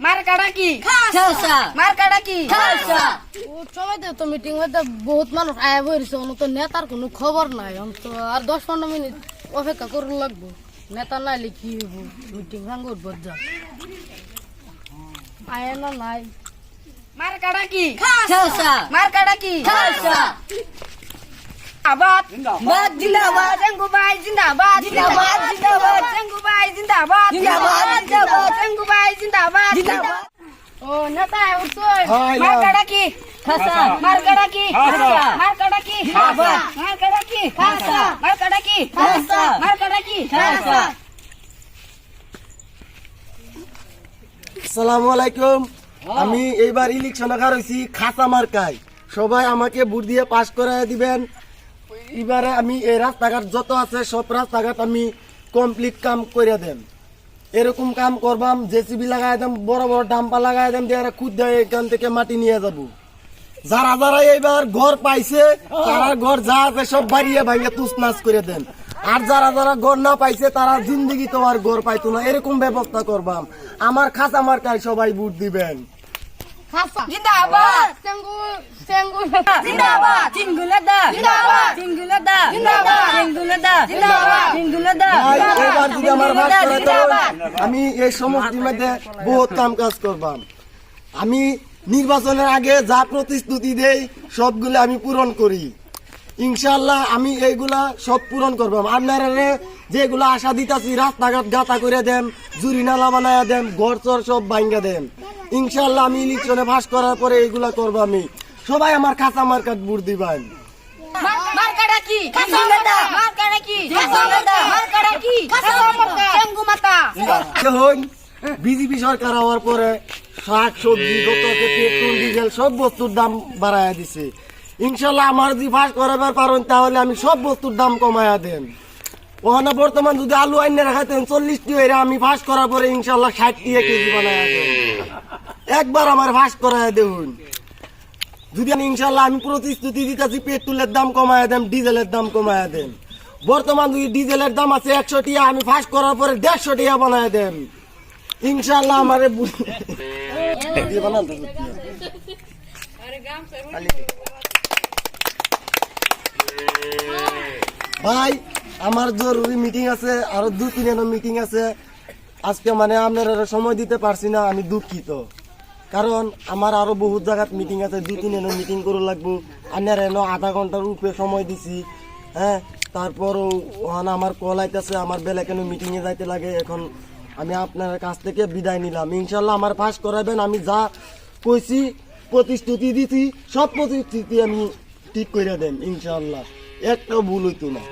মার্কাটা কি? খাসা। মার্কাটা কি? খাসা। ও সময় তো মিটিং হইতে বহুত মানুষ আয়া বইছে অন তো নেতার কোনো খবর নাই অন তো আর দশ পনেরো মিনিট অপেক্ষা করুন লাগবো। নেতা নাইলে কি হইব? মিটিং না নাই। মার্কাটা কি? খাসা। মার্কাটা কি? খাসা। আবাদ। বাদ জিন্দাবাদ। জিন্দাবাদ জিন্দাবাদ, জিন্দাবাদ। জিন্দাবাদ জিন্দাবাদ, জিন্দাবাদ। জিন্দাবাদ জিন্দাবাদ। ও নেতা উঠছো মার্কাটা কি? খাসা। মার্কাটা কি? খাসা। মার্কাটা কি? খাসা। মার্কাটা কি? খাসা। মার্কাটা কি? খাসা। মার্কাটা কি? খাসা। আসসালামু আলাইকুম। আমি এইবার ইলেকশন কার হয়েছি খাসা মার্কাই সবাই আমাকে ভোট দিয়ে পাশ করাই দিবেন। এবারে আমি এই রাস্তাঘাট যত আছে সব রাস্তাঘাট আমি কমপ্লিট কাম করে দেন। এরকম কাম করবাম, জেসিবি লাগাই দাম, বড় বড় ডাম্পা লাগাই দাম, দিয়ে খুদ এখান থেকে মাটি নিয়ে যাব। যারা যারা এইবার ঘর পাইছে, তারা ঘর যা আছে সব বাড়িয়ে ভাঙে তুসনাস করে দেন। আর যারা যারা ঘর না পাইছে, তারা জিন্দিগি তো আর ঘর পাইতো না। এরকম ব্যবস্থা করবাম। আমার খাসা মার্কায় সবাই বুট দিবেন। জিন্দাবাদ জিন্দাবাদ জিন্দাবাদ। আমি এই সমষ্টির মধ্যে বহুত কাম কাজ করবাম। আমি নির্বাচনের আগে যা প্রতিশ্রুতি দেই সবগুলো আমি পূরণ করি। ইনশাল্লাহ আমি এইগুলা সব পূরণ করবাম আপনারা যেগুলো আশা দিতাছি রাস্তাঘাট গাতা করে দেন জুরি নালা বানায় দেন ঘর চর সব ভাঙ্গা দেন। ইনশাল্লাহ আমি ইলেকশনে পাস করার পরে এইগুলা করব আমি। সবাই আমার খাঁচা মার্কাট বুট দিবেন। মার্কাটা কি? জিন্দাবাদ। মার্কাটা কি? জিন্দাবাদ। মার্কাটা কি? চেঙ্গু মাতা এখন বিজেপি সরকার হওয়ার পরে শাক সবজি পেট্রোল ডিজেল সব বস্তুর দাম বাড়ায় দিছে। ইনশাল্লাহ আমার যদি ফাঁস করাবার পারেন তাহলে আমি সব বস্তুর দাম কমায়া দেন। ওখানে বর্তমান যদি আলু আইনে রাখাতেন চল্লিশ টি হইরা আমি ফাঁস করার পরে ইনশাল্লাহ ষাট টিয়া কেজি দেন একবার আমার ফাঁস করায় দেখুন যদি আমি ইনশাল্লাহ আমি প্রতিশ্রুতি দিতেছি, পেট্রোলের দাম কমায় দেন, ডিজেলের দাম কমায় দেন। বর্তমান যদি ডিজেলের দাম আছে একশো টিয়া আমি ফাঁস করার পরে দেড়শো টিয়া বানায় দেন। ইনশাল্লাহ আমার ভাই, আমার জরুরি মিটিং আছে, আরও দু তিন মিটিং আছে। আজকে মানে আপনারা সময় দিতে পারছি না, আমি দুঃখিত। কারণ আমার আরও বহুত জায়গাত মিটিং আছে দুই তিন মিটিং করে লাগবো। আনার এনে আধা ঘণ্টার উপরে সময় দিছি হ্যাঁ? তারপরও ওখানে আমার কল আইতেছে, আমার বেলা কেন মিটিং এ যাইতে লাগে? এখন আমি আপনার কাছ থেকে বিদায় নিলাম। ইনশাল্লাহ আমার পাস করাবেন, আমি যা কইছি, প্রতিশ্রুতি দিছি, সব প্রতিশ্রুতি আমি ঠিক করে দেন ইনশাল্লাহ একটা ভুল হইতো না।